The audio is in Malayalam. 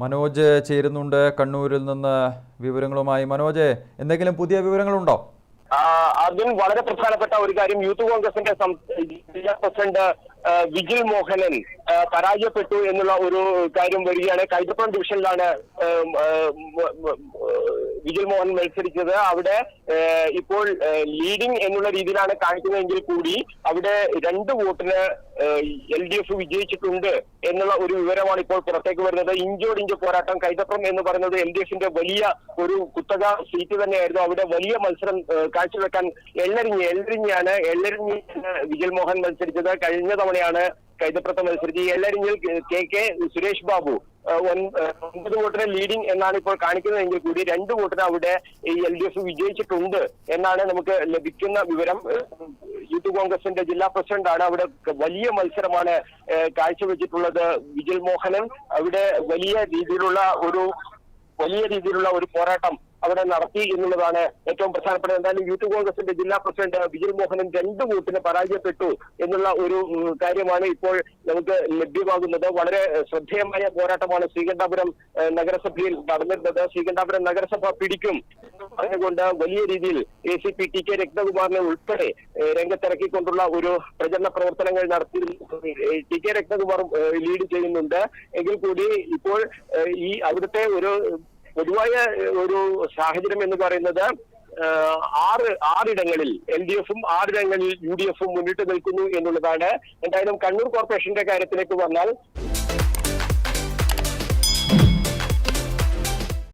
മനോജ് ചേരുന്നുണ്ട് കണ്ണൂരിൽ നിന്ന് വിവരങ്ങളുമായി. മനോജ് എന്തെങ്കിലും പുതിയ വിവരങ്ങളുണ്ടോ? അതും വളരെ പ്രധാനപ്പെട്ട ഒരു കാര്യം. യൂത്ത് കോൺഗ്രസിന്റെ പ്രസിഡന്റ് വിജിൽ മോഹനൻ പരാജയപ്പെട്ടു എന്നുള്ള ഒരു കാര്യം വരികയാണ്. കൈതപ്പുറം ഡിവിഷനിലാണ് വിജയ് മോഹൻ മത്സരിച്ചത്. അവിടെ ഇപ്പോൾ ലീഡിംഗ് എന്നുള്ള രീതിയിലാണ് കാണിക്കുന്നതെങ്കിൽ കൂടി അവിടെ രണ്ട് വോട്ടിന് എൽ ഡി എഫ് വിജയിച്ചിട്ടുണ്ട് എന്നുള്ള ഒരു വിവരമാണ് ഇപ്പോൾ പുറത്തേക്ക് വരുന്നത്. ഇഞ്ചോടിഞ്ച് പോരാട്ടം കൈതപ്പുറം എന്ന് പറയുന്നത് എൽ ഡി എഫിന്റെ വലിയ ഒരു കുത്തക സീറ്റ് തന്നെയായിരുന്നു. അവിടെ വലിയ മത്സരം കാഴ്ചവെക്കാൻ എള്ളരിഞ്ഞ് എള്ളരിഞ്ഞാണ് എള്ളരിഞ്ഞ് വിജയ് മോഹൻ മത്സരിച്ചത്. കഴിഞ്ഞ തവണയാണ് കൈതപ്പുറത്ത് മത്സരിച്ച് എള്ളരിഞ്ഞിൽ കെ കെ സുരേഷ് ബാബു ഒൻപത് വോട്ടിന് ലീഡിംഗ് എന്നാണ് ഇപ്പോൾ കാണിക്കുന്നതെങ്കിൽ കൂടി രണ്ട് വോട്ടിന് അവിടെ ഈ എൽ ഡി എഫ് വിജയിച്ചിട്ടുണ്ട് എന്നാണ് നമുക്ക് ലഭിക്കുന്ന വിവരം. യൂത്ത് കോൺഗ്രസിന്റെ ജില്ലാ പ്രസിഡന്റാണ് അവിടെ വലിയ മത്സരമാണ് കാഴ്ചവെച്ചിട്ടുള്ളത് വിജിൽ മോഹനൻ. അവിടെ വലിയ രീതിയിലുള്ള ഒരു വലിയ രീതിയിലുള്ള ഒരു പോരാട്ടം അവിടെ നടത്തി എന്നുള്ളതാണ് ഏറ്റവും പ്രധാനപ്പെട്ട എന്തായാലും യൂത്ത് കോൺഗ്രസിന്റെ ജില്ലാ പ്രസിഡന്റ് വിജൽ മോഹനൻ രണ്ട് വോട്ടിന് പരാജയപ്പെട്ടു എന്നുള്ള ഒരു കാര്യമാണ് ഇപ്പോൾ നമുക്ക് ലഭ്യമാകുന്നത്. വളരെ ശ്രദ്ധേയമായ പോരാട്ടമാണ് ശ്രീകണ്ഠാപുരം നഗരസഭയിൽ നടന്നിരുന്നത്. ശ്രീകണ്ഠാപുരം നഗരസഭ പിടിക്കും അതുകൊണ്ട് വലിയ രീതിയിൽ A C P T K രത്നകുമാറിനെ ഉൾപ്പെടെ രംഗത്തിറക്കിക്കൊണ്ടുള്ള ഒരു പ്രചരണ പ്രവർത്തനങ്ങൾ നടത്തി ഏഹ്, ടി കെ രത്നകുമാർ ലീഡ് ചെയ്യുന്നുണ്ട്. എങ്കിൽ കൂടി ഇപ്പോൾ ഈ അവിടുത്തെ ഒരു പൊതുവായ ഒരു സാഹചര്യം എന്ന് പറയുന്നത് ആറ് ആറിടങ്ങളിൽ എൽ ഡി എഫും ആറിടങ്ങളിൽ യു ഡി എഫും മുന്നിട്ട് നിൽക്കുന്നു എന്നുള്ളതാണ്. എന്തായാലും കണ്ണൂർ കോർപ്പറേഷന്റെ കാര്യത്തിലേക്ക് വന്നാൽ